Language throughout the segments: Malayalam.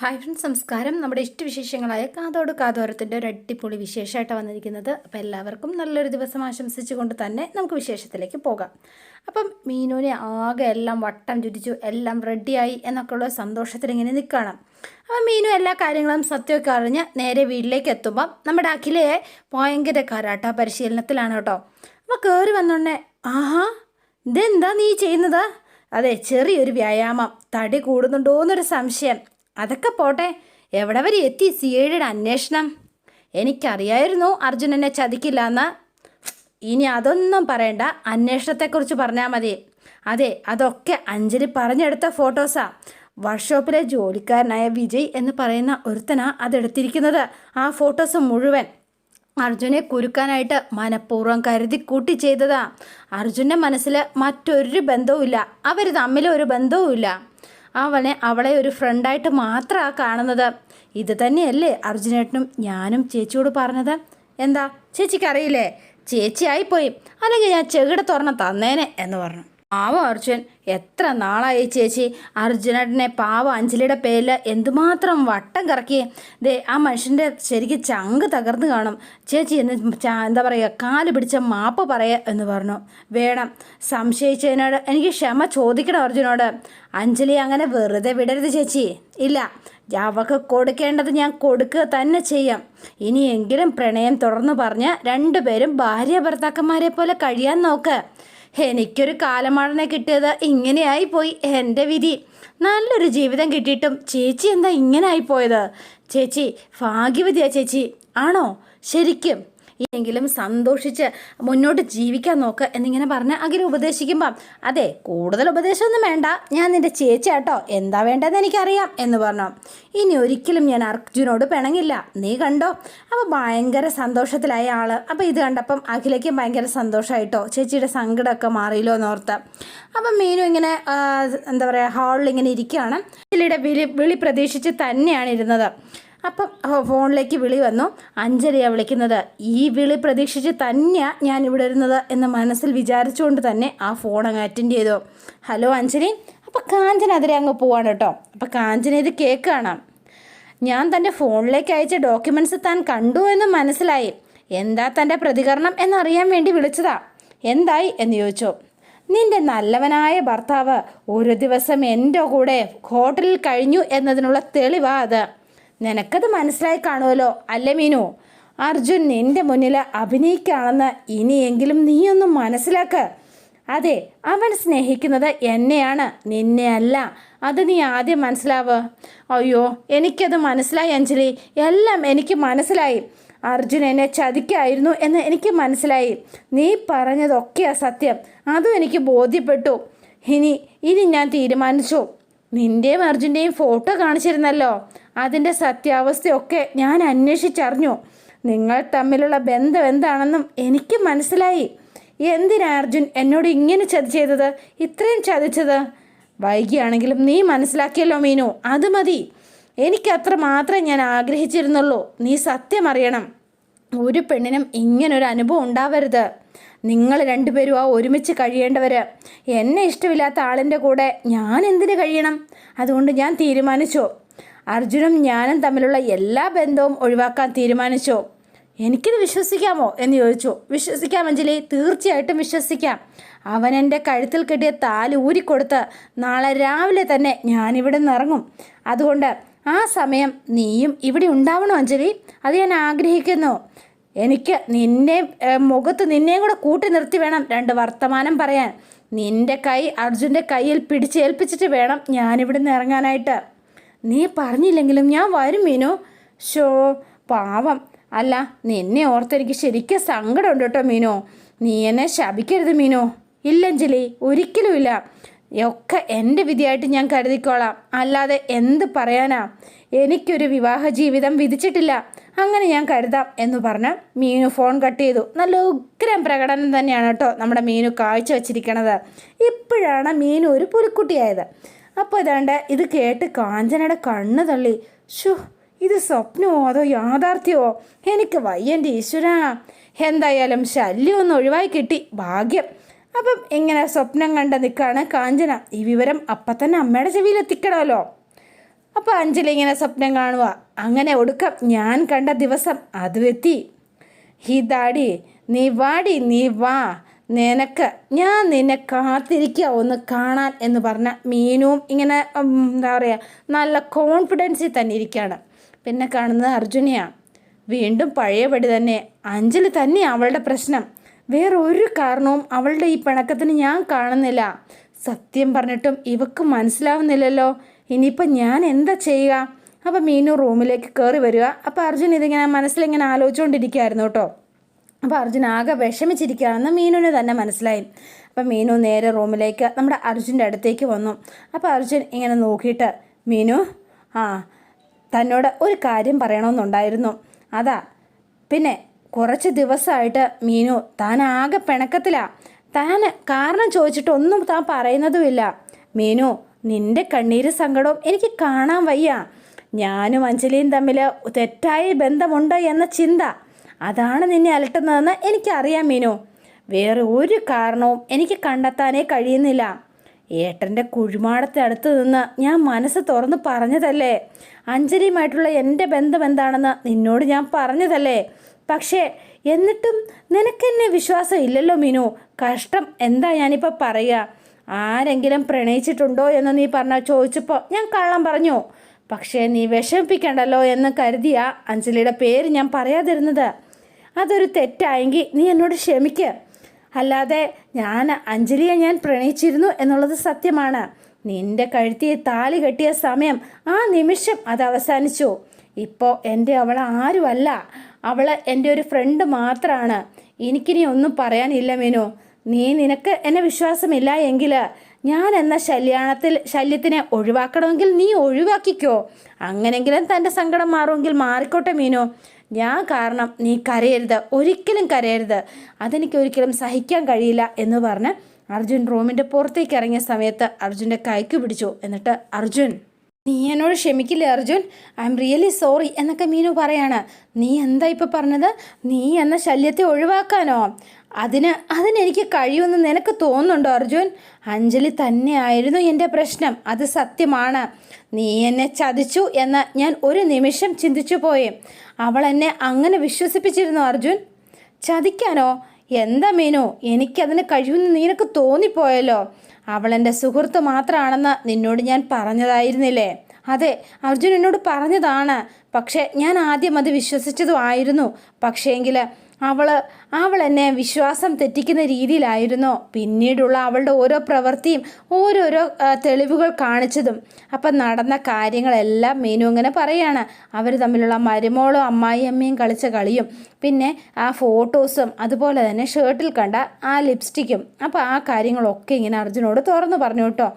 ഹായ് ഫ്രണ്ട്സ് സംസ്കാരം നമ്മുടെ ഇഷ്ടവിശേഷങ്ങളായ കാതോട് കാതോരത്തിന്റെ ഒരു അടിപൊളി വിശേഷമായിട്ടാണ് വന്നിരിക്കുന്നത്. അപ്പോൾ എല്ലാവർക്കും നല്ലൊരു ദിവസം ആശംസിച്ചുകൊണ്ട് തന്നെ നമുക്ക് വിശേഷത്തിലേക്ക് പോകാം. അപ്പം മീനുവിനെ ആകെ എല്ലാം വട്ടം ചുരിച്ചു എല്ലാം റെഡിയായി എന്നൊക്കെയുള്ള സന്തോഷത്തിൽ ഇങ്ങനെ നിൽക്കണം അപ്പം മീനു എല്ലാ കാര്യങ്ങളും സത്യമൊക്കെ അറിഞ്ഞ് നേരെ വീട്ടിലേക്ക് എത്തുമ്പം നമ്മുടെ അഖിലയെ ഭയങ്കര കരാട്ട പരിശീലനത്തിലാണ് കേട്ടോ. അപ്പോൾ കയറി വന്നോണ്ടേ ആഹാ ഇതെന്താ നീ ചെയ്യുന്നത്? അതെ ചെറിയൊരു വ്യായാമം. തടി കൂടുന്നുണ്ടോ എന്നൊരു സംശയം. അതൊക്കെ പോട്ടെ. എവിടെ വരെ എത്തി സി ഐയുടെ അന്വേഷണം? എനിക്കറിയായിരുന്നു അർജുൻ എന്നെ ചതിക്കില്ല എന്ന് ഇനി അതൊന്നും പറയണ്ട. അന്വേഷണത്തെക്കുറിച്ച് പറഞ്ഞാൽ മതി. അതെ അതൊക്കെ അഞ്ജലി പറഞ്ഞെടുത്ത ഫോട്ടോസാ. വർക്ക്ഷോപ്പിലെ ജോലിക്കാരനായ വിജയ് എന്ന് പറയുന്ന ഒരുത്തനാ അതെടുത്തിരിക്കുന്നത്. ആ ഫോട്ടോസ് മുഴുവൻ അർജുനെ കുരുക്കാനായിട്ട് മനഃപൂർവം കരുതി കൂട്ടി ചെയ്തതാ. അർജുന്റെ മനസ്സിൽ മറ്റൊരു ബന്ധവുമില്ല. അവർ തമ്മിൽ ഒരു ബന്ധവുമില്ല. അവനെ അവളെ ഒരു ഫ്രണ്ടായിട്ട് മാത്രമാണ് കാണുന്നത്. ഇത് തന്നെയല്ലേ അർജുനേട്ടനും ഞാനും ചേച്ചിയോട് പറഞ്ഞത്? എന്താ? ചേച്ചിക്കറിയില്ലേ? ചേച്ചി ആയിപ്പോയി അല്ലെങ്കിൽ ഞാൻ ചെകിട തുറന്ന് തന്നേനെ എന്ന് പറഞ്ഞു. പാവം അർജുൻ? എത്ര നാളായി ചേച്ചി. അർജുനേട്ടനെ പാവം അഞ്ജലിയുടെ പേരിൽ എന്തുമാത്രം വട്ടം കറക്കി. ദേ ആ മനുഷ്യന്റെ ശരിക്കും ചങ്ക് തകർന്നു കാണും. ചേച്ചി എന്ന് എന്താ പറയുക കാൽ പിടിച്ച മാപ്പ് പറയുക എന്ന് പറഞ്ഞു. വേണം. സംശയിച്ചതിനോട് എനിക്ക് ക്ഷമ ചോദിക്കണം അർജുനോട്. അഞ്ജലി അങ്ങനെ വെറുതെ വിടരുത് ചേച്ചി. ഇല്ല. അവൾക്ക് കൊടുക്കേണ്ടത് ഞാൻ കൊടുക്കുക തന്നെ ചെയ്യാം. ഇനിയെങ്കിലും പ്രണയം തുടർന്ന് പറഞ്ഞ് രണ്ടുപേരും ഭാര്യ ഭർത്താക്കന്മാരെ പോലെ കഴിയാൻ നോക്ക്. എനിക്കൊരു കാലമാടനെ കിട്ടിയത്. ഇങ്ങനെയായി പോയി എന്റെ വിധി. നല്ലൊരു ജീവിതം കിട്ടിയിട്ടും ചേച്ചി എന്താ ഇങ്ങനെ ആയിപ്പോയത് ചേച്ചി ഭാഗ്യവതിയാ ചേച്ചി. ആണോ? ശരിക്കും എങ്കിലും സന്തോഷിച്ച് മുന്നോട്ട് ജീവിക്കാൻ നോക്ക് എന്നിങ്ങനെ പറഞ്ഞ് അഖില ഉപദേശിക്കുമ്പം അതെ കൂടുതൽ ഉപദേശമൊന്നും വേണ്ട. ഞാൻ നിന്റെ ചേച്ചിയാട്ടോ എന്താ വേണ്ടതെന്ന് എനിക്കറിയാം എന്ന് പറഞ്ഞു. ഇനി ഒരിക്കലും ഞാൻ അർജുനോട് പിണങ്ങില്ല. നീ കണ്ടോ? അപ്പോൾ ഭയങ്കര സന്തോഷത്തിലായ ആൾ. അപ്പോൾ ഇത് കണ്ടപ്പം അഖിലയ്ക്കും ഭയങ്കര സന്തോഷമായിട്ടോ ചേച്ചിയുടെ സങ്കടമൊക്കെ മാറിയല്ലോ എന്നോർത്ത്. അപ്പം മീനു ഇങ്ങനെ എന്താ പറയുക ഹാളിൽ ഇങ്ങനെ ഇരിക്കുകയാണ്. അഖിലയുടെ വിളി വിളി പ്രതീക്ഷിച്ച് തന്നെയാണ് ഇരുന്നത്. അപ്പം ഫോണിലേക്ക് വിളി വന്നു. അഞ്ജലിയാണ് വിളിക്കുന്നത്. ഈ വിളി പ്രതീക്ഷിച്ച് തന്നെയാണ് ഞാൻ ഇവിടെ ഇരുന്നത് എന്ന് മനസ്സിൽ വിചാരിച്ചുകൊണ്ട് തന്നെ ആ ഫോൺ അങ്ങ് അറ്റൻഡ് ചെയ്തു. ഹലോ അഞ്ജലി. അപ്പം കാഞ്ചന അതിരെ അങ്ങ് പോവാണ് കേട്ടോ. അപ്പം കാഞ്ചന ഇത് കേൾക്കുകയാണ്. ഞാൻ തന്റെ ഫോണിലേക്ക് അയച്ച ഡോക്യുമെന്റ്സ് താൻ കണ്ടു എന്ന് മനസ്സിലായി. എന്താ തന്റെ പ്രതികരണം എന്നറിയാൻ വേണ്ടി വിളിച്ചതാ? എന്തായി എന്ന് ചോദിച്ചു. നിന്റെ നല്ലവനായ ഭർത്താവ് ഒരു ദിവസം എന്റെ കൂടെ ഹോട്ടലിൽ കഴിഞ്ഞു എന്നതിനുള്ള തെളിവാ അത്. നിനക്കത് മനസ്സിലായി കാണുമല്ലോ. അല്ലേ മീനു? അർജുൻ നിന്റെ മുന്നിൽ അഭിനയിക്കുകയാണെന്ന് ഇനിയെങ്കിലും നീയൊന്ന് മനസ്സിലാക്ക. അതെ അവൻ സ്നേഹിക്കുന്നത് എന്നെയാണ് നിന്നെ അല്ല അത് നീ ആദ്യം മനസ്സിലാവ്. അയ്യോ എനിക്കത് മനസ്സിലായി അഞ്ജലി. എല്ലാം എനിക്ക് മനസ്സിലായി. അർജുൻ എന്നെ ചതിക്കായിരുന്നു എന്ന് എനിക്ക് മനസ്സിലായി. നീ പറഞ്ഞതൊക്കെയാ സത്യം. അതും എനിക്ക് ബോധ്യപ്പെട്ടു. ഇനി ഇനി ഞാൻ തീരുമാനിച്ചു. നിന്റെയും അർജുന്റെയും ഫോട്ടോ കാണിച്ചിരുന്നല്ലോ. അതിന്റെ സത്യാവസ്ഥയൊക്കെ ഞാൻ അന്വേഷിച്ചറിഞ്ഞു. നിങ്ങൾ തമ്മിലുള്ള ബന്ധം എന്താണെന്നും എനിക്ക് മനസ്സിലായി. എന്തിനാ അർജുൻ എന്നോട് ഇങ്ങനെ ചതി ചെയ്തത്? ഇത്രയും ചതിച്ചത്? വൈകിയാണെങ്കിലും നീ മനസ്സിലാക്കിയല്ലോ മീനു അത് മതി. എനിക്കത്ര മാത്രമേ ഞാൻ ആഗ്രഹിച്ചിരുന്നുള്ളൂ. നീ സത്യം അറിയണം. ഒരു പെണ്ണിനും ഇങ്ങനൊരു അനുഭവം ഉണ്ടാവരുത്. നിങ്ങൾ രണ്ടുപേരും ആ ഒരുമിച്ച് കഴിയേണ്ടവർ എന്നെ ഇഷ്ടമില്ലാത്ത ആളിന്റെ കൂടെ ഞാൻ എന്തിനു കഴിയണം? അതുകൊണ്ട് ഞാൻ തീരുമാനിച്ചു. അർജുനും ഞാനും തമ്മിലുള്ള എല്ലാ ബന്ധവും ഒഴിവാക്കാൻ തീരുമാനിച്ചോ. എനിക്കിത് വിശ്വസിക്കാമോ എന്ന് ചോദിച്ചു. വിശ്വസിക്കാം അഞ്ജലി തീർച്ചയായിട്ടും വിശ്വസിക്കാം. അവൻ എന്റെ കഴുത്തിൽ കെട്ടിയ താൽ ഊരിക്കൊടുത്ത് നാളെ രാവിലെ തന്നെ ഞാനിവിടെ നിന്ന് ഇറങ്ങും. അതുകൊണ്ട് ആ സമയം നീയും ഇവിടെ ഉണ്ടാവണം അഞ്ജലി. അത് ഞാൻ ആഗ്രഹിക്കുന്നു. എനിക്ക് നിന്നെ മുഖത്ത് നിന്നെയും കൂടെ കൂട്ടി നിർത്തി വേണം രണ്ട് വർത്തമാനം പറയാൻ. നിന്റെ കൈ അർജുന്റെ കയ്യിൽ പിടിച്ചേൽപ്പിച്ചിട്ട് വേണം ഞാനിവിടുന്ന് ഇറങ്ങാനായിട്ട്. നീ പറഞ്ഞില്ലെങ്കിലും ഞാൻ വരും മീനു. ഷോ പാവം. അല്ല നിന്നെ ഓർത്തെനിക്ക് ശരിക്കും സങ്കടമുണ്ട് കേട്ടോ മീനു. നീ എന്നെ ശപിക്കരുത് മീനു. ഇല്ലഞ്ജലി ഒരിക്കലുമില്ല ഒക്കെ എന്റെ വിധിയായിട്ട് ഞാൻ കരുതിക്കോളാം. അല്ലാതെ എന്ത് പറയാനാ? എനിക്കൊരു വിവാഹ ജീവിതം വിധിച്ചിട്ടില്ല. അങ്ങനെ ഞാൻ കരുതാം എന്ന് പറഞ്ഞ് മീനു ഫോൺ കട്ട് ചെയ്തു. നല്ല ഉഗ്രം പ്രകടനം തന്നെയാണ് കേട്ടോ നമ്മുടെ മീനു കാഴ്ച വച്ചിരിക്കണത്. ഇപ്പോഴാണ് മീനു ഒരു പുലിക്കുട്ടിയായത്. അപ്പോൾ ഇതാണ്ട് ഇത് കേട്ട് കാഞ്ചനയുടെ കണ്ണ് തള്ളി. ഷു ഇത് സ്വപ്നമോ അതോ യാഥാർത്ഥ്യമോ? എനിക്ക് വയ്യന്റെ ഈശ്വര. എന്തായാലും ശല്യമൊന്നും ഒഴിവായി കിട്ടി ഭാഗ്യം. അപ്പം ഇങ്ങനെ സ്വപ്നം കണ്ട നിൽക്കുകയാണ് കാഞ്ചന? ഈ വിവരം അപ്പം തന്നെ അമ്മയുടെ ചെവിയിൽ എത്തിക്കണമല്ലോ. അപ്പോൾ അഞ്ജലി ഇങ്ങനെ സ്വപ്നം കാണുക. അങ്ങനെ ഒടുക്കം ഞാൻ കണ്ട ദിവസം അത് എത്തി. ഹിതാടി നീ വാടി നീ വാ. നിനക്ക് ഞാൻ നിന്നെ കാത്തിരിക്കുക ഒന്ന് കാണാൻ എന്ന് പറഞ്ഞ മീനും ഇങ്ങനെ എന്താ പറയുക നല്ല കോൺഫിഡൻസിൽ തന്നെ ഇരിക്കുകയാണ് പിന്നെ കാണുന്നത് അർജുനയാണ് വീണ്ടും പഴയപടി തന്നെ. അഞ്ജലി തന്നെ അവളുടെ പ്രശ്നം. വേറെ ഒരു കാരണവും അവളുടെ ഈ പിണക്കത്തിന് ഞാൻ കാണുന്നില്ല. സത്യം പറഞ്ഞിട്ടും ഇവക്ക് മനസ്സിലാവുന്നില്ലല്ലോ. ഇനിയിപ്പോൾ ഞാൻ എന്താ ചെയ്യുക? അപ്പോൾ മീനു റൂമിലേക്ക് കയറി വരിക. അപ്പോൾ അർജുൻ ഇതിങ്ങനെ മനസ്സിലിങ്ങനെ ആലോചിച്ചുകൊണ്ടിരിക്കുകയായിരുന്നു കേട്ടോ. അപ്പോൾ അർജുൻ ആകെ വിഷമിച്ചിരിക്കുകയാണെന്ന് മീനുവിന് തന്നെ മനസ്സിലായി. അപ്പോൾ മീനു നേരെ റൂമിലേക്ക് നമ്മുടെ അർജുന്റെ അടുത്തേക്ക് വന്നു. അപ്പോൾ അർജുൻ ഇങ്ങനെ നോക്കിയിട്ട് മീനു ആ തന്നോട് ഒരു കാര്യം പറയണമെന്നുണ്ടായിരുന്നു. അതാ പിന്നെ കുറച്ച് ദിവസമായിട്ട് മീനു താൻ ആകെ പിണക്കത്തിലാണ് താൻ കാരണം ചോദിച്ചിട്ട് ഒന്നും താൻ പറയുന്നതുമില്ല. മീനു നിന്റെ കണ്ണീര് സങ്കടവും എനിക്ക് കാണാൻ വയ്യ. ഞാനും അഞ്ജലിയും തമ്മിൽ തെറ്റായ ബന്ധമുണ്ട് എന്ന ചിന്ത. അതാണ് നിന്നെ അലട്ടുന്നതെന്ന് എനിക്കറിയാം മീനു. വേറെ ഒരു കാരണവും എനിക്ക് കണ്ടെത്താനേ കഴിയുന്നില്ല. ഏട്ടന്റെ കുഴിമാടത്തെ അടുത്ത് നിന്ന് ഞാൻ മനസ്സ് തുറന്ന് പറഞ്ഞതല്ലേ? അഞ്ജലിയുമായിട്ടുള്ള എന്റെ ബന്ധം എന്താണെന്ന് നിന്നോട് ഞാൻ പറഞ്ഞതല്ലേ? പക്ഷേ എന്നിട്ടും നിനക്കെന്നെ വിശ്വാസം ഇല്ലല്ലോ മീനു. കഷ്ടം എന്താ ഞാനിപ്പോൾ പറയുക? ആരെങ്കിലും പ്രണയിച്ചിട്ടുണ്ടോ എന്ന് നീ പറഞ്ഞ ചോദിച്ചപ്പോൾ ഞാൻ കള്ളം പറഞ്ഞു. പക്ഷേ നീ വിഷമിപ്പിക്കണ്ടല്ലോ എന്ന് കരുതിയ അഞ്ജലിയുടെ പേര് ഞാൻ പറയാതിരുന്നത്. അതൊരു തെറ്റായെങ്കിൽ നീ എന്നോട് ക്ഷമിക്ക. അല്ലാതെ ഞാൻ അഞ്ജലിയെ ഞാൻ പ്രണയിച്ചിരുന്നു എന്നുള്ളത് സത്യമാണ്. നിന്റെ കഴുത്തിയെ താലി കെട്ടിയ സമയം ആ നിമിഷം അത് അവസാനിച്ചു. ഇപ്പോൾ എന്റെ അവൾ ആരുമല്ല. അവൾ എന്റെ ഒരു ഫ്രണ്ട് മാത്രമാണ് എനിക്കിനി ഒന്നും പറയാനില്ല മീനു. നീ നിനക്ക് എന്നെ വിശ്വാസമില്ല എങ്കിൽ ഞാൻ എന്ന ശല്യാണത്തിൽ ശല്യത്തിനെ ഒഴിവാക്കണമെങ്കിൽ നീ ഒഴിവാക്കിക്കോ. അങ്ങനെങ്കിലും തന്റെ സങ്കടം മാറുമെങ്കിൽ മാറിക്കോട്ടെ മീനു. ഞാൻ കാരണം നീ കരയരുത് ഒരിക്കലും കരയരുത്. അതെനിക്ക് ഒരിക്കലും സഹിക്കാൻ കഴിയില്ല എന്ന് പറഞ്ഞ് അർജുൻ റൂമിന്റെ പുറത്തേക്ക് ഇറങ്ങിയ സമയത്ത് അർജുന്റെ കൈക്ക് പിടിച്ചു. എന്നിട്ട് അർജുൻ നീ എന്നോട് ക്ഷമിക്കില്ലേ Arjun? I M really sorry എന്നൊക്കെ മീനു പറയാണ്. നീ എന്താ ഇപ്പോൾ പറഞ്ഞത്? നീ എന്ന ശല്യത്തെ ഒഴിവാക്കാനോ? അതിന് അതിനെനിക്ക് കഴിയുമെന്ന് നിനക്ക് തോന്നുന്നുണ്ടോ അർജുൻ? അഞ്ജലി തന്നെയായിരുന്നു എന്റെ പ്രശ്നം. അത് സത്യമാണ്. നീ എന്നെ ചതിച്ചു എന്ന് ഞാൻ ഒരു നിമിഷം ചിന്തിച്ചു പോയേ. അവൾ എന്നെ അങ്ങനെ വിശ്വസിപ്പിച്ചിരുന്നു അർജുൻ. ചതിക്കാനോ? എന്താ മീനു? എനിക്കതിന് കഴിയുമെന്ന് നിനക്ക് തോന്നിപ്പോയല്ലോ. അവൾ എന്റെ സുഹൃത്ത് മാത്രമാണെന്ന് നിന്നോട് ഞാൻ പറഞ്ഞതായിരുന്നില്ലേ? അതെ അർജുൻ എന്നോട് പറഞ്ഞതാണ്. പക്ഷേ ഞാൻ ആദ്യം അത് വിശ്വസിച്ചതുമായിരുന്നു പക്ഷേങ്കിൽ അവൾ അവൾ എന്നെ വിശ്വാസം തെറ്റിക്കുന്ന രീതിയിലായിരുന്നു. പിന്നീടുള്ള അവളുടെ ഓരോ പ്രവൃത്തിയും ഓരോരോ തെളിവുകൾ കാണിച്ചതും. അപ്പം നടന്ന കാര്യങ്ങളെല്ലാം മീനു ഇങ്ങനെ പറയാണ്. അവർ തമ്മിലുള്ള മരുമോളും അമ്മായിയമ്മയും കളിച്ച കളിയും പിന്നെ ആ ഫോട്ടോസും അതുപോലെ തന്നെ ഷർട്ടിൽ കണ്ട ആ ലിപ്സ്റ്റിക്കും അപ്പോൾ ആ കാര്യങ്ങളൊക്കെ ഇങ്ങനെ അർജുനോട് തുറന്നു പറഞ്ഞു കേട്ടോ.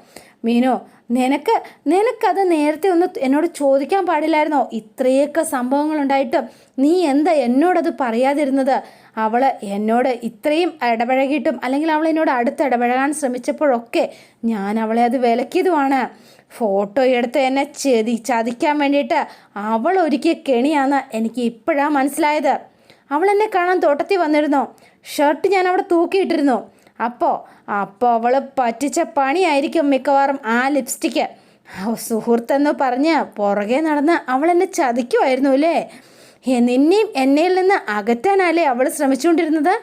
മീനു നിനക്ക് നിനക്കത് നേരത്തെ ഒന്ന് എന്നോട് ചോദിക്കാൻ പാടില്ലായിരുന്നോ? ഇത്രയൊക്കെ സംഭവങ്ങളുണ്ടായിട്ടും നീ എന്താ എന്നോടത് പറയാതിരുന്നത്? അവൾ എന്നോട് ഇത്രയും ഇടപഴകിയിട്ടും അല്ലെങ്കിൽ അവൾ എന്നോട് അടുത്ത് ഇടപഴകാൻ ശ്രമിച്ചപ്പോഴൊക്കെ ഞാൻ അവളെ അത് വിലക്കിയതുമാണ്. ഫോട്ടോ എടുത്ത് എന്നെ ചെതി ചതിക്കാൻ വേണ്ടിയിട്ട് അവൾ ഒരുക്കിയ കെണിയാന്ന് എനിക്ക് ഇപ്പോഴാണ് മനസ്സിലായത്. അവൾ എന്നെ കാണാൻ തോട്ടത്തിൽ വന്നിരുന്നു. ഷർട്ട് ഞാൻ അവിടെ തൂക്കിയിട്ടിരുന്നു. അപ്പോൾ അപ്പോൾ അവൾ പറ്റിച്ച പണിയായിരിക്കും മിക്കവാറും ആ ലിപ്സ്റ്റിക്ക് സുഹൃത്തെന്ന് പറഞ്ഞ് പുറകെ നടന്ന് അവൾ എന്നെ ചതിക്കുമായിരുന്നു അല്ലേ നിന്നെയും എന്നയിൽ നിന്ന് അകറ്റാനല്ലേ അവൾ ശ്രമിച്ചുകൊണ്ടിരുന്നത്?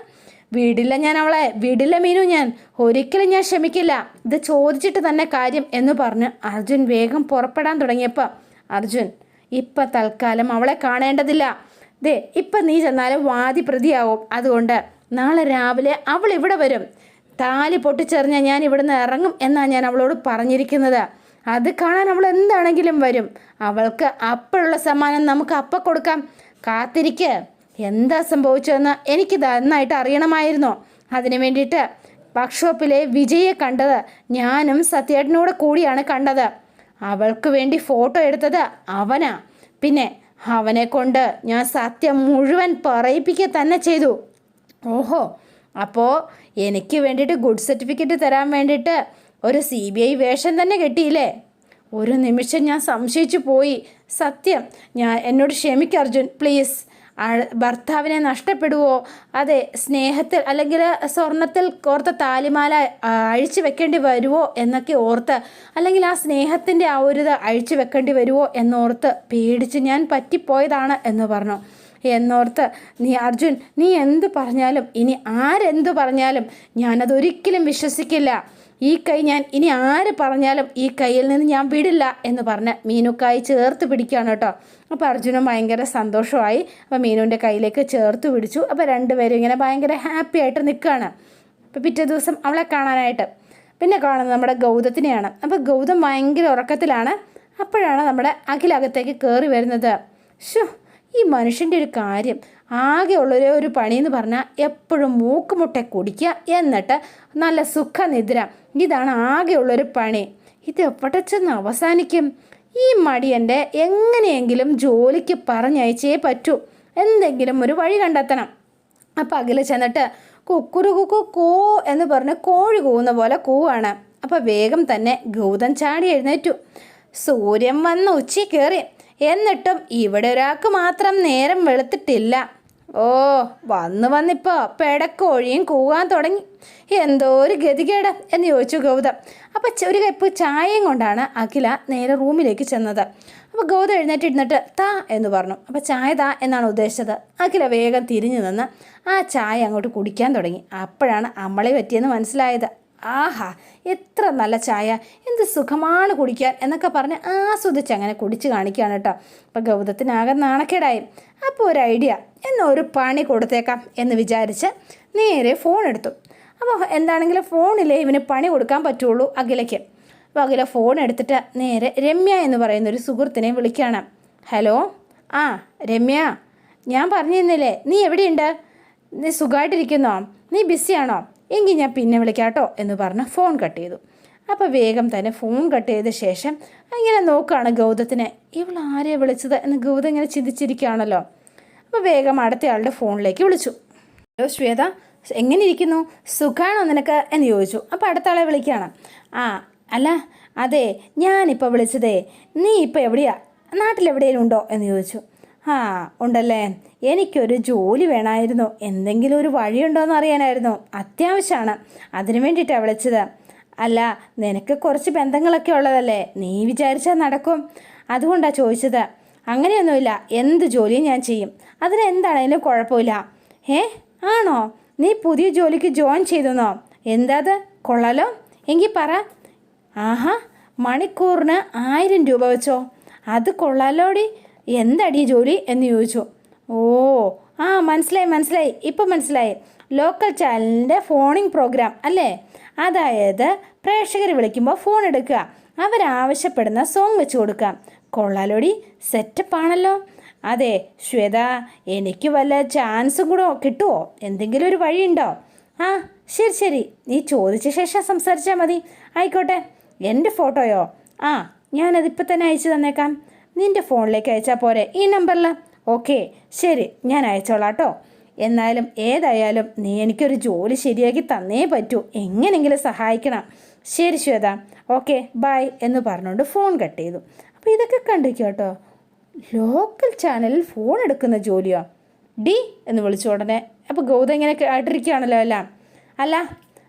വീടില്ല ഞാൻ അവളെ വീടില്ല മീനു ഞാൻ. ഒരിക്കലും ഞാൻ ക്ഷമിക്കില്ല. ഇത് ചോദിച്ചിട്ട് തന്നെ കാര്യം എന്ന് പറഞ്ഞ് അർജുൻ വേഗം പുറപ്പെടാൻ തുടങ്ങിയപ്പോൾ അർജുൻ ഇപ്പം തൽക്കാലം അവളെ കാണേണ്ടതില്ല. ദേ ഇപ്പം നീ ചെന്നാലും വാദി പ്രതിയാവും അതുകൊണ്ട് നാളെ രാവിലെ അവൾ ഇവിടെ വരും. താലി പൊട്ടിച്ചെറിഞ്ഞാൽ ഞാൻ ഇവിടുന്ന് ഇറങ്ങും എന്നാണ് ഞാൻ അവളോട് പറഞ്ഞിരിക്കുന്നത്. അത് കാണാൻ അവൾ എന്താണെങ്കിലും വരും. അവൾക്ക് അപ്പോഴുള്ള സമ്മാനം നമുക്ക് അപ്പം കൊടുക്കാം. കാത്തിരിക്ക്. എന്താ സംഭവിച്ചതെന്ന് എനിക്ക് നന്നായിട്ട് അറിയണമായിരുന്നോ. അതിനു വേണ്ടിയിട്ട് വർക്ക്ഷോപ്പിലെ വിജയെ കണ്ടത് ഞാനും സത്യേട്ടനോട് കൂടിയാണ് കണ്ടത്. അവൾക്ക് വേണ്ടി ഫോട്ടോ എടുത്തത് അവനാ. പിന്നെ അവനെ കൊണ്ട് ഞാൻ സത്യം മുഴുവൻ പറയിപ്പിക്കുക തന്നെ ചെയ്തു. ഓഹോ. അപ്പോൾ എനിക്ക് വേണ്ടിയിട്ട് ഗുഡ് സർട്ടിഫിക്കറ്റ് തരാൻ വേണ്ടിയിട്ട് ഒരു സി ബി ഐ വേഷം തന്നെ കിട്ടിയില്ലേ? ഒരു നിമിഷം ഞാൻ സംശയിച്ചു പോയി. സത്യം ഞാൻ എന്നോട് ക്ഷമിക്ക അർജുൻ. പ്ലീസ് ഭർത്താവിനെ നഷ്ടപ്പെടുവോ? അതെ സ്നേഹത്തിൽ അല്ലെങ്കിൽ സ്വർണത്തിൽ കോർത്ത താലിമാല അഴിച്ചു വെക്കേണ്ടി വരുമോ എന്നൊക്കെ ഓർത്ത് അല്ലെങ്കിൽ ആ സ്നേഹത്തിന്റെ ആ ഒരു ഇത് അഴിച്ചു വെക്കേണ്ടി വരുമോ എന്നോർത്ത് പേടിച്ച് ഞാൻ പറ്റിപ്പോയതാണ് എന്ന് പറഞ്ഞു. എന്നോർത്ത് നീ അർജുൻ നീ എന്ത് പറഞ്ഞാലും ഇനി ആരെന്തു പറഞ്ഞാലും ഞാനതൊരിക്കലും വിശ്വസിക്കില്ല. ഈ കൈ ഞാൻ ഇനി ആര് പറഞ്ഞാലും ഈ കൈയിൽ നിന്ന് ഞാൻ വിടില്ല എന്ന് പറഞ്ഞ് മീനുക്കായി ചേർത്ത് പിടിക്കുകയാണ് കേട്ടോ. അപ്പോൾ അർജുനും ഭയങ്കര സന്തോഷമായി. അപ്പോൾ മീനുവിന്റെ കയ്യിലേക്ക് ചേർത്ത് പിടിച്ചു. അപ്പോൾ രണ്ടുപേരും ഇങ്ങനെ ഭയങ്കര ഹാപ്പി ആയിട്ട് നിൽക്കുകയാണ്. അപ്പോൾ പിറ്റേ ദിവസം അവളെ കാണാനായിട്ട്. പിന്നെ കാണുന്നത് നമ്മുടെ ഗൗതത്തിനെയാണ്. അപ്പോൾ ഗൗതം ഭയങ്കര ഉറക്കത്തിലാണ്. അപ്പോഴാണ് നമ്മുടെ അഖിലകത്തേക്ക് കയറി വരുന്നത്. ഷോ ഈ മനുഷ്യന്റെ ഒരു കാര്യം. ആകെ ഉള്ളൊരു ഒരു പണിയെന്ന് പറഞ്ഞാൽ എപ്പോഴും മൂക്കുമുട്ട കുടിക്കുക എന്നിട്ട് നല്ല സുഖനിദ്ര. ഇതാണ് ആകെയുള്ളൊരു പണി. ഇത് എവിടെ ചെന്ന് അവസാനിക്കും? ഈ മടിയന്റെ എങ്ങനെയെങ്കിലും ജോലിക്ക് പറഞ്ഞയച്ചേ പറ്റൂ. എന്തെങ്കിലും ഒരു വഴി കണ്ടെത്തണം. അപ്പം അകലെ ചെന്നിട്ട് കുക്കുരു കുക്കു കോ എന്ന് പറഞ്ഞ് കോഴി കൂവുന്ന പോലെ കൂവാണ്. അപ്പോൾ വേഗം തന്നെ ഗൗതം ചാടി എഴുന്നേറ്റു. സൂര്യൻ വന്ന് ഉച്ചി കയറി എന്നിട്ടും ഇവിടെ ഒരാൾക്ക് മാത്രം നേരം വെളുത്തിട്ടില്ല. ഓ വന്ന് വന്നിപ്പോ പെടക്കോഴിയും കൂവാൻ തുടങ്ങി. എന്തോ ഒരു ഗതികേട് എന്ന് ചോദിച്ചു ഗൗതം. അപ്പം ഒരു കപ്പ് ചായയും കൊണ്ടാണ് അഖില നേരെ റൂമിലേക്ക് ചെന്നത്. അപ്പോൾ ഗൗതം എഴുന്നേറ്റിരുന്നിട്ട് താ എന്ന് പറഞ്ഞു. അപ്പോൾ ചായ താ എന്നാണ് ഉദ്ദേശിച്ചത്. അഖില വേഗം തിരിഞ്ഞു നിന്ന് ആ ചായ അങ്ങോട്ട് കുടിക്കാൻ തുടങ്ങി. അപ്പോഴാണ് അമ്മളെ പറ്റിയെന്ന് മനസ്സിലായത്. ആഹാ എത്ര നല്ല ചായ. എന്ത് സുഖമാണ് കുടിക്കാൻ എന്നൊക്കെ പറഞ്ഞ് ആസ്വദിച്ച് അങ്ങനെ കുടിച്ച് കാണിക്കുകയാണ് കേട്ടോ. അപ്പോൾ ഗൗതത്തിനാകെ നാണക്കേടായി. അപ്പോൾ ഒരു ഐഡിയ എന്നൊരു പണി കൊടുത്തേക്കാം എന്ന് വിചാരിച്ച് നേരെ ഫോൺ എടുത്തു. അപ്പോൾ എന്താണെങ്കിലും ഫോണിലേ ഇവന് പണി കൊടുക്കാൻ പറ്റുള്ളൂ അഖിലയ്ക്ക്. അപ്പോൾ അഖില ഫോൺ എടുത്തിട്ട് നേരെ രമ്യ എന്ന് പറയുന്ന ഒരു സുഹൃത്തിനെ വിളിക്കുകയാണ്. ഹലോ? ആ രമ്യ ഞാൻ പറഞ്ഞിരുന്നില്ലേ നീ എവിടെയുണ്ട്? നീ സുഖമായിട്ടിരിക്കുന്നോ? നീ ബിസിയാണോ എങ്കിൽ ഞാൻ പിന്നെ വിളിക്കാട്ടോ എന്ന് പറഞ്ഞ് ഫോൺ കട്ട് ചെയ്തു. അപ്പോൾ വേഗം തന്നെ ഫോൺ കട്ട് ചെയ്ത ശേഷം ഇങ്ങനെ നോക്കുകയാണ് ഗൗതത്തിനെ. ഇവൾ വിളിച്ചത് എന്ന് ഗൗതം ഇങ്ങനെ ചിന്തിച്ചിരിക്കുകയാണല്ലോ. അപ്പോൾ വേഗം അടുത്തയാളുടെ ഫോണിലേക്ക് വിളിച്ചു. ഹലോ ശ്വേത എങ്ങനെ ഇരിക്കുന്നു? സുഖമാണോ നിനക്ക്? എന്ന് ചോദിച്ചു. അപ്പോൾ അടുത്ത ആളെ വിളിക്കുകയാണ്. ആ അല്ല അതെ ഞാനിപ്പോൾ വിളിച്ചതേ നീ ഇപ്പോൾ എവിടെയാ? നാട്ടിലെവിടെയെങ്കിലും ഉണ്ടോ? എന്ന് ചോദിച്ചു. ആ ഉണ്ടല്ലേ. എനിക്കൊരു ജോലി വേണമായിരുന്നു എന്തെങ്കിലും ഒരു വഴിയുണ്ടോ എന്ന് അറിയാനായിരുന്നു. അത്യാവശ്യമാണ് അതിനു വേണ്ടിയിട്ടാണ് വിളിച്ചത്. അല്ല നിനക്ക് കുറച്ച് ബന്ധങ്ങളൊക്കെ ഉള്ളതല്ലേ? നീ വിചാരിച്ചാൽ നടക്കും. അതുകൊണ്ടാണ് ചോദിച്ചത്. അങ്ങനെയൊന്നുമില്ല. എന്ത് ജോലിയും ഞാൻ ചെയ്യും. അതിന് എന്താണേലും കുഴപ്പമില്ല? ഏ ആണോ? നീ പുതിയ ജോലിക്ക് ജോയിൻ ചെയ്തെന്നോ? എന്താത് കൊള്ളാലോ. എങ്കിൽ പറ. ആഹാ മണിക്കൂറിന് ആയിരം രൂപ വെച്ചോ. അത് കൊള്ളാലോടി. എന്തടി ജോലി എന്ന് ചോദിച്ചു. ഓ ആ മനസ്സിലായി മനസ്സിലായി. ഇപ്പം മനസ്സിലായി. ലോക്കൽ ചാനലിന്റെ ഫോണിംഗ് പ്രോഗ്രാം അല്ലേ? അതായത് പ്രേക്ഷകർ വിളിക്കുമ്പോൾ ഫോൺ എടുക്കുക. അവരാവശ്യപ്പെടുന്ന സോങ് വെച്ച് കൊടുക്കുക. കൊള്ളാലോടി സെറ്റപ്പാണല്ലോ അതെ ശ്വേത എനിക്ക് വല്ല ചാൻസും കൂടെ? കിട്ടുമോ എന്തെങ്കിലും ഒരു വഴിയുണ്ടോ? ആ ശരി ശരി. നീ ചോദിച്ച ശേഷം സംസാരിച്ചാൽ മതി. ആയിക്കോട്ടെ. എന്റെ ഫോട്ടോയോ? ആ ഞാനതിപ്പോൾ തന്നെ അയച്ചു തന്നേക്കാം. നിന്റെ ഫോണിലേക്ക് അയച്ചാൽ പോരെ ഈ നമ്പറിൽ ഓക്കെ ശരി ഞാൻ അയച്ചോളാം കേട്ടോ എന്നാലും ഏതായാലും നീ എനിക്കൊരു ജോലി ശരിയാക്കി തന്നേ പറ്റൂ. എങ്ങനെങ്കിലും സഹായിക്കണം. ശരി ശ്വേത. ഓക്കെ ബായ് എന്ന് പറഞ്ഞുകൊണ്ട് ഫോൺ കട്ട് ചെയ്തു. അപ്പോൾ ഇതൊക്കെ കണ്ടിരിക്കും കേട്ടോ. ലോക്കൽ ചാനലിൽ ഫോൺ എടുക്കുന്ന ജോലിയോ? ഡി എന്ന് വിളിച്ച ഉടനെ. അപ്പോൾ ഗൗതം ഇങ്ങനെ ആയിട്ടിരിക്കുകയാണല്ലോ അല്ല അല്ല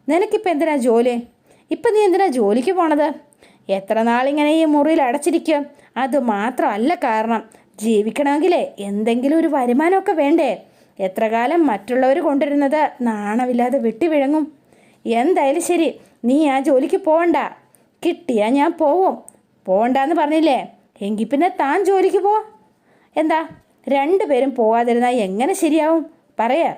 നിനക്കിപ്പോൾ എന്തിനാ ജോലി? ഇപ്പം നീ എന്തിനാ ജോലിക്ക് പോണത്? എത്ര നാളിങ്ങനെ ഈ മുറിയിൽ അടച്ചിരിക്കുക അത് മാത്രമല്ല കാരണം ജീവിക്കണമെങ്കിലേ എന്തെങ്കിലും ഒരു വരുമാനമൊക്കെ വേണ്ടേ. എത്ര കാലം മറ്റുള്ളവർ കൊണ്ടുവരുന്നത് നാണമില്ലാതെ വിട്ടുവിഴങ്ങും എന്തായാലും ശരി നീ ആ ജോലിക്ക് പോകണ്ട കിട്ടിയാ ഞാൻ പോവും. പോകണ്ടെന്ന് പറഞ്ഞില്ലേ? എങ്കിൽ പിന്നെ താൻ ജോലിക്ക് പോ. എന്താ? രണ്ടുപേരും പോകാതിരുന്നാൽ എങ്ങനെ ശരിയാവും? പറയാ.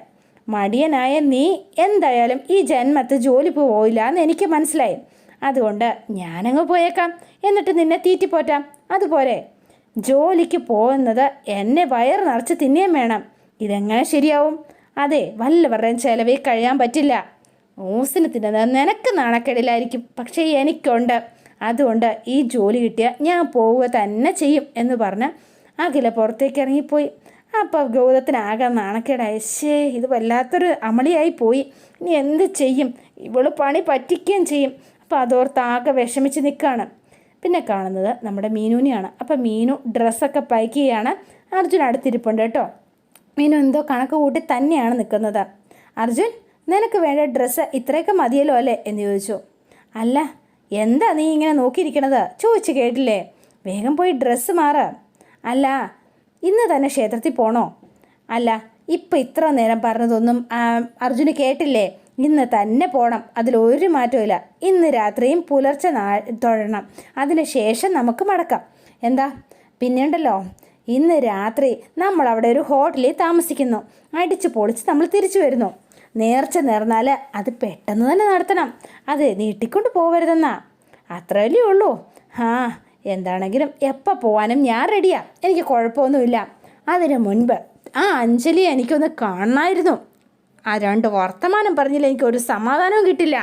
മടിയനായ നീ എന്തായാലും ഈ ജന്മത്ത് ജോലി പോയില്ല എന്ന് എനിക്ക് മനസ്സിലായി. അതുകൊണ്ട് ഞാനങ്ങ് പോയേക്കാം. എന്നിട്ട് നിന്നെ തീറ്റിപ്പോറ്റാം. അതുപോലെ ജോലിക്ക് പോകുന്നത് എന്നെ വയറ് നിറച്ച് തിന്നേം വേണം. ഇതെങ്ങനെ ശരിയാവും? അതെ വല്ലവരുടെയും ചിലവിൽ കഴിയാൻ പറ്റില്ല. ഓസിന് തിന്നുന്നത് നിനക്ക് നാണക്കേടില്ലായിരിക്കും പക്ഷേ എനിക്കുണ്ട്. അതുകൊണ്ട് ഈ ജോലി കിട്ടിയാൽ ഞാൻ പോവുക തന്നെ ചെയ്യും എന്ന് പറഞ്ഞ് അഖില പുറത്തേക്ക് ഇറങ്ങിപ്പോയി. അപ്പോൾ ഗൗതത്തിനാകെ നാണക്കേടായി. ശേ ഇത് വല്ലാത്തൊരു അമളിയായി പോയി. ഇനി എന്ത് ചെയ്യും? ഇവൾ പണി പറ്റിക്കുകയും ചെയ്യും. അപ്പോൾ അതോർത്ത് ആകെ വിഷമിച്ച് നിൽക്കുകയാണ് പിന്നെ കാണുന്നത് നമ്മുടെ മീനുവിനെയാണ്. അപ്പം മീനു ഡ്രസ്സൊക്കെ പൈക്ക് ചെയ്യാണ് അർജുൻ അടുത്തിരിപ്പുണ്ട് കേട്ടോ. മീനു എന്തോ കണക്ക് കൂട്ടി തന്നെയാണ് നിൽക്കുന്നത്. അർജുൻ നിനക്ക് വേണ്ട ഡ്രസ്സ് ഇത്രയൊക്കെ മതിയല്ലോ അല്ലേ? എന്ന് ചോദിച്ചു. അല്ല എന്താ നീ ഇങ്ങനെ നോക്കിയിരിക്കണത്? ചോദിച്ചു കേട്ടില്ലേ? വേഗം പോയി ഡ്രസ്സ് മാറ്. അല്ല ഇന്ന് തന്നെ ക്ഷേത്രത്തിൽ പോണോ? അല്ല ഇപ്പം ഇത്ര നേരം പറഞ്ഞതൊന്നും അർജുന് കേട്ടില്ലേ? ഇന്ന് തന്നെ പോകണം അതിലൊരു മാറ്റമില്ല ഇന്ന് രാത്രിയും പുലർച്ചെ നാ തൊഴണം. അതിന് ശേഷം നമുക്ക് മടക്കാം. എന്താ? പിന്നെയുണ്ടല്ലോ. ഇന്ന് രാത്രി നമ്മൾ അവിടെ ഒരു ഹോട്ടലിൽ താമസിക്കുന്നു. അടിച്ചു പൊളിച്ച് നമ്മൾ തിരിച്ചു വരുന്നു. നേർച്ച നേർന്നാൽ അത് പെട്ടെന്ന് തന്നെ നടത്തണം. അത് നീട്ടിക്കൊണ്ട് പോകരുതെന്നാ അത്രയല്ലേ ഉള്ളൂ. ആ എന്താണെങ്കിലും എപ്പോൾ പോവാനും ഞാൻ റെഡിയാ എനിക്ക് കുഴപ്പമൊന്നുമില്ല. അതിനു മുൻപ് ആ അഞ്ജലി എനിക്കൊന്ന് കാണണമായിരുന്നു ആ രണ്ട് വർത്തമാനം പറഞ്ഞില്ല എനിക്ക് ഒരു സമാധാനവും കിട്ടില്ല.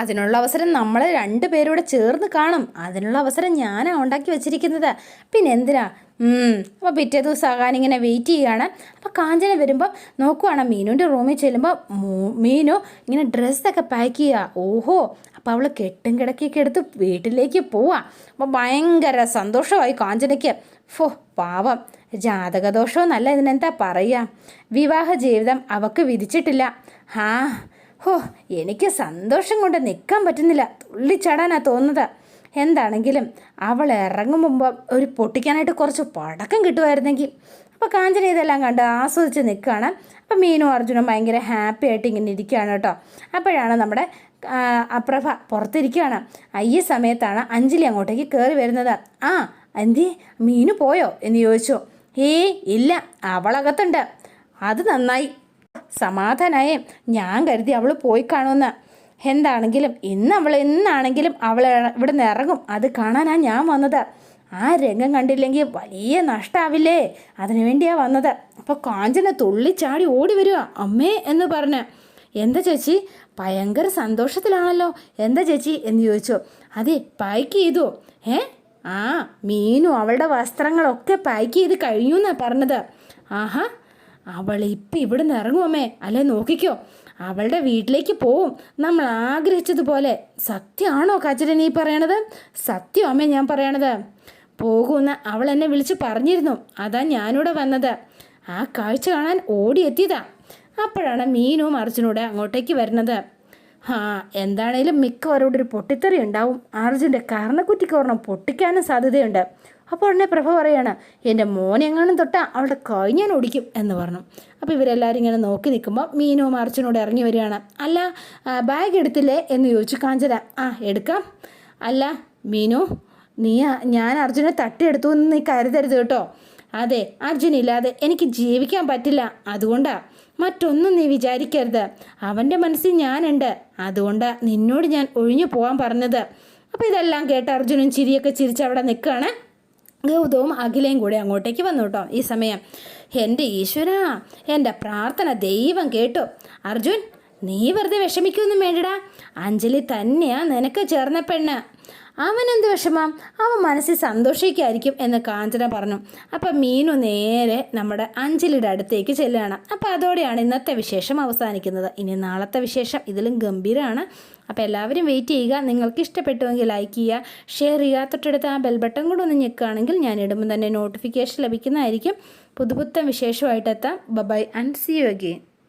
അതിനുള്ള അവസരം നമ്മൾ രണ്ട് പേരൂടെ ചേർന്ന് കാണും. അതിനുള്ള അവസരം ഞാനാ ഉണ്ടാക്കി വെച്ചിരിക്കുന്നത്. പിന്നെ എന്തിനാ? അപ്പോൾ പിറ്റേ ദിവസം ആകാൻ ഇങ്ങനെ വെയിറ്റ് ചെയ്യുകയാണ് അപ്പോൾ കാഞ്ചന വരുമ്പോൾ നോക്കുവാണ് മീനുവിന്റെ റൂമിൽ ചെല്ലുമ്പോൾ മീനു ഇങ്ങനെ ഡ്രസ്സൊക്കെ പാക്ക് ചെയ്യുക ഓഹോ അപ്പോൾ അവൾ കെട്ടും കിടക്കിയൊക്കെ എടുത്ത് വീട്ടിലേക്ക് പോവാ. അപ്പോൾ ഭയങ്കര സന്തോഷമായി കാഞ്ചനയ്ക്ക്. ഫോ പാവം. നല്ല ഇതിനെന്താ പറയുക വിവാഹ ജീവിതം അവക്ക് വിധിച്ചിട്ടില്ല. ഹാ ഹോ എനിക്ക് സന്തോഷം കൊണ്ട് നിൽക്കാൻ പറ്റുന്നില്ല. തുള്ളിച്ചാടാനാ തോന്നുന്നത്. എന്താണെങ്കിലും അവൾ ഇറങ്ങും ഒരു പൊട്ടിക്കാനായിട്ട് കുറച്ച് പടക്കം കിട്ടുമായിരുന്നെങ്കിൽ. അപ്പോൾ കാഞ്ചന ഇതെല്ലാം കണ്ട് ആസ്വദിച്ച് നിൽക്കുകയാണ് അപ്പോൾ മീനു അർജുനും ഭയങ്കര ഹാപ്പി ആയിട്ട് ഇങ്ങനെ ഇരിക്കുകയാണ് കേട്ടോ. അപ്പോഴാണ് നമ്മുടെ അപ്രഭ പുറത്തിരിക്കുകയാണ്. ഈ സമയത്താണ് അഞ്ജലി അങ്ങോട്ടേക്ക് കയറി വരുന്നത്. ആ എന്തി മീന് പോയോ? എന്ന് ചോദിച്ചു. ഏയ് ഇല്ല അവളകത്തുണ്ട്. അത് നന്നായി. സമാധാനായേ ഞാൻ കരുതി അവൾ പോയി കാണുമെന്ന്. എന്താണെങ്കിലും ഇന്ന് അവൾ എന്നാണെങ്കിലും അവൾ ഇവിടെ നിന്ന് ഇറങ്ങും. അത് കാണാനാണ് ഞാൻ വന്നത്. ആ രംഗം കണ്ടില്ലെങ്കിൽ വലിയ നഷ്ടാവില്ലേ? അതിനു വേണ്ടിയാ വന്നത്. അപ്പോൾ കാഞ്ചന തുള്ളിച്ചാടി ഓടി വരിക. അമ്മേ എന്ന് പറഞ്ഞ്. എന്താ ചേച്ചി? ഭയങ്കര സന്തോഷത്തിലാണല്ലോ. എന്താ ചേച്ചി? എന്ന് ചോദിച്ചു. അതെ പൈക്ക് ചെയ്തു. ഏ? ആ മീനും അവളുടെ വസ്ത്രങ്ങളൊക്കെ പാക്ക് ചെയ്ത് കഴിഞ്ഞു എന്നാ പറഞ്ഞത്. ആഹാ അവൾ ഇപ്പം ഇവിടെ നിന്ന് ഇറങ്ങുമേ അല്ലെ നോക്കിക്കോ. അവളുടെ വീട്ടിലേക്ക് പോവും. നമ്മൾ ആഗ്രഹിച്ചതുപോലെ. സത്യമാണോ കാച്ചരൻ നീ പറയണത്? സത്യം അമ്മേ ഞാൻ പറയണത്. പോകുമെന്ന് അവൾ എന്നെ വിളിച്ച് പറഞ്ഞിരുന്നു. അതാ ഞാനിവിടെ വന്നത്. ആ കാഴ്ച കാണാൻ ഓടിയെത്തിയതാ. അപ്പോഴാണ് മീനും അർജുനൂടെ അങ്ങോട്ടേക്ക് വരുന്നത്. ആ എന്താണേലും മിക്കവരോട് ഒരു പൊട്ടിത്തെറി ഉണ്ടാവും. അർജുന്റെ കർണക്കുറ്റിക്ക് ഒരെണ്ണം പൊട്ടിക്കാനും സാധ്യതയുണ്ട്. അപ്പോൾ ഉടനെ പ്രഭ പറയാണ് എന്റെ മോനെ എങ്ങാനും തൊട്ടാ അവളുടെ കൈ ഞാൻ ഓടിക്കും എന്ന് പറഞ്ഞു. അപ്പോൾ ഇവരെല്ലാവരും ഇങ്ങനെ നോക്കി നിൽക്കുമ്പോൾ മീനും അർജുനോട് ഇറങ്ങി വരികയാണ്. അല്ല ബാഗ് എടുത്തില്ലേ? എന്ന് ചോദിച്ചു കാഞ്ചന. ആ എടുക്കാം. അല്ല മീനു നീ ഞാൻ അർജുനെ തട്ടിയെടുത്തു എന്ന് നീ കരുതരുത് കേട്ടോ. അതെ അർജുനില്ലാതെ എനിക്ക് ജീവിക്കാൻ പറ്റില്ല. അതുകൊണ്ടാ. മറ്റൊന്നും നീ വിചാരിക്കരുത്. അവന്റെ മനസ്സിൽ ഞാനുണ്ട്. അതുകൊണ്ട് നിന്നോട് ഞാൻ ഒഴിഞ്ഞു പോകാൻ പറഞ്ഞത്. അപ്പോൾ ഇതെല്ലാം കേട്ട് അർജുനും ചിരിയൊക്കെ ചിരിച്ച് അവിടെ നിൽക്കുകയാണ്. ഗൗതവും അഖിലയും കൂടെ അങ്ങോട്ടേക്ക് വന്നു കേട്ടോ ഈ സമയം. എന്റെ ഈശ്വര എന്റെ പ്രാർത്ഥന ദൈവം കേട്ടു. അർജുൻ നീ വെറുതെ വിഷമിക്കൊന്നും വേണ്ടടാ. അഞ്ജലി തന്നെയാ നിനക്ക് ചേർന്ന പെണ്ണ്. അവനെന്ത് വിഷമം? അവൻ മനസ്സിൽ സന്തോഷിക്കായിരിക്കും എന്ന് കാഞ്ചന പറഞ്ഞു. അപ്പം മീനു നേരെ നമ്മുടെ അഞ്ജലിയുടെ അടുത്തേക്ക് ചെല്ലുകയാണ്. അപ്പോൾ അതോടെയാണ് ഇന്നത്തെ വിശേഷം അവസാനിക്കുന്നത്. ഇനി നാളത്തെ വിശേഷം ഇതിലും ഗംഭീരമാണ് അപ്പോൾ എല്ലാവരും വെയിറ്റ് ചെയ്യുക. നിങ്ങൾക്ക് ഇഷ്ടപ്പെട്ടുവെങ്കിൽ ലൈക്ക് ചെയ്യുക ഷെയർ ചെയ്യുക. തൊട്ടടുത്ത് ആ ബെൽ ബട്ടൺ കൂടെ ഒന്ന് ഞെക്കുകയാണെങ്കിൽ ഞാൻ ഇടുമ്പോൾ തന്നെ നോട്ടിഫിക്കേഷൻ ലഭിക്കുന്നതായിരിക്കും. പുതുപുത്തൻ വിശേഷമായിട്ട് എത്താം. Bye and see you again